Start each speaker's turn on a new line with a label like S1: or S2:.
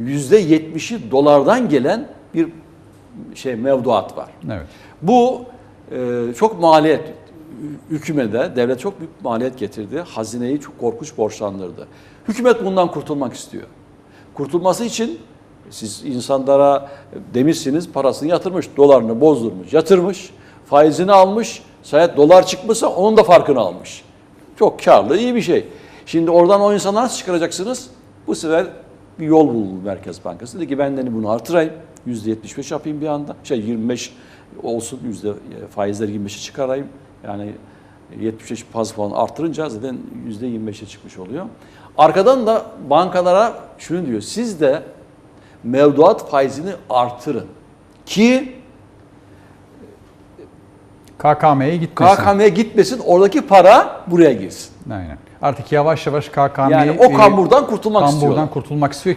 S1: %70'i dolardan gelen bir şey mevduat var.
S2: Evet.
S1: Bu e, çok maliyet hükümete, devlet çok büyük maliyet getirdi. Hazineyi çok korkunç borçlandırdı. Hükümet bundan kurtulmak istiyor. Kurtulması için siz insanlara demişsiniz parasını yatırmış, dolarını bozdurmuş, yatırmış, faizini almış, sayet dolar çıkmışsa onun da farkını almış. Çok karlı, iyi bir şey. Şimdi oradan o insanları nasıl çıkaracaksınız? Bu sefer bir yol buldu Merkez Bankası. Dedi ki ben de bunu artırayım. %75 yapayım bir anda. Şey 25 olsun yüzde faizleri 25'e çıkarayım. Yani 75 baz puan artırınca zaten %25'e çıkmış oluyor. Arkadan da bankalara şunu diyor. Siz de mevduat faizini artırın. Ki
S2: KKM'ye gitmesin.
S1: KKM'ye gitmesin oradaki para buraya girsin.
S2: Aynen. Artık yavaş yavaş KKM'yi
S1: Yani o kamburdan kurtulmak
S2: kamburdan
S1: istiyorlar.
S2: kurtulmak istiyor ki